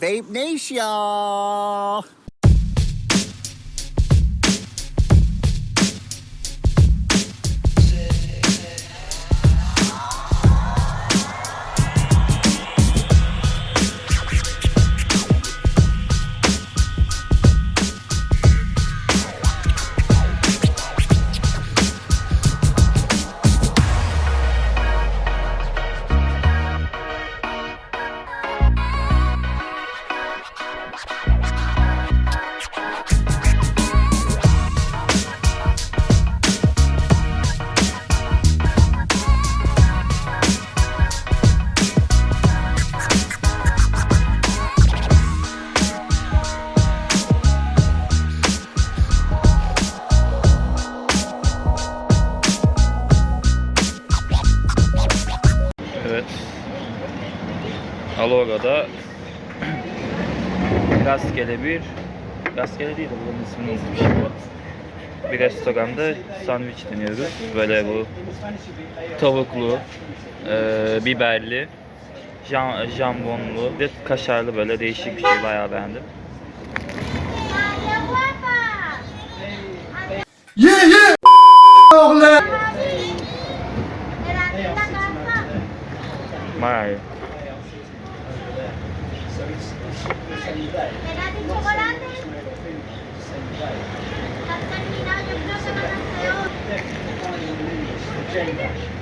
Vape Nation. Alora'da rastgele bir rastgele değil de bunun ismini unutmuşum. Bir restoranda sandviç deniyoruz. Böyle bu tavuklu, e, biberli, jam, jambonlu ve kaşarlı böyle değişik bir şey bayağı beğendim. Bayağı Thank you.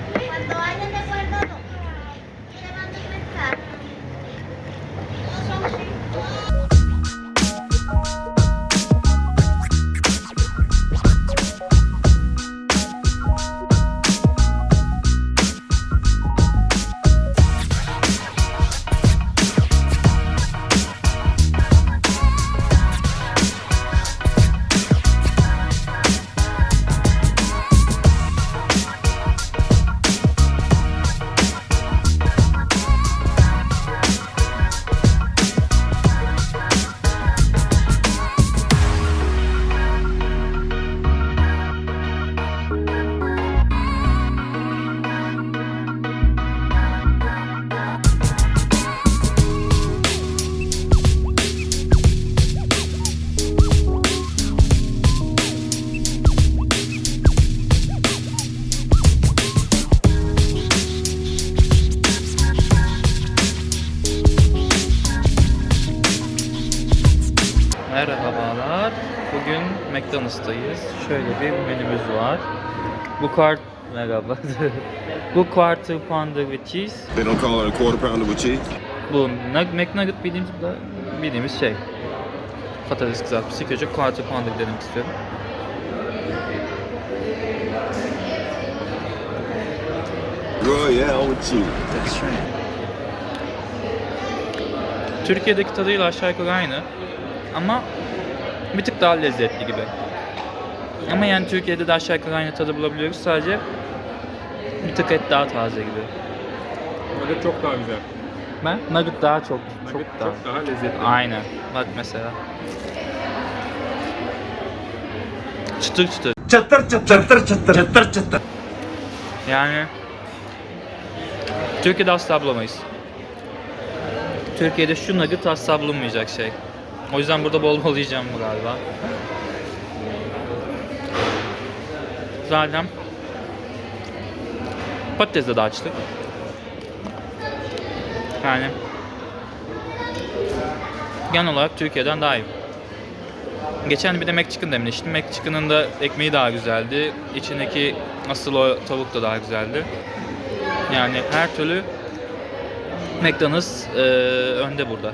Merhabalar. Bugün McDonald's'tayız. Şöyle bir menümüz var. Bu kart merhaba. Bu quarter pounder with cheese. They don't call it a quarter pounder with cheese. Bu nug- McNugget bildiğimiz bildiğimiz şey. Patates kızartması. İlk önce quarter pounder denemek istiyorum. Oh yeah, with cheese. Türkiye'deki tadıyla aşağı yukarı aynı. Ama bir tık daha lezzetli gibi. Ama yani Türkiye'de de aşağı yukarı aynı tadı bulabiliyoruz. Sadece bir tık et daha taze gibi. Nugget çok daha güzel. Ben nugget daha çok çok Nugget daha. çok daha lezzetli. Aynen. Bak mesela. Çıtır çıtır. Çıtır çıtır çıtır çıtır çıtır çıtır. Yani Türkiye'de asla bulamayız. Türkiye'de şu nugget asla bulunmayacak şey. O yüzden burada bol bol yiyeceğim bu galiba. Zaten patatesde de açtık. Yani genel olarak Türkiye'den daha iyi. Geçen bir de McChicken demiştim. McChicken'ın da ekmeği daha güzeldi. İçindeki asıl o tavuk da daha güzeldi. Yani her türlü McDonald's eee, önde burada.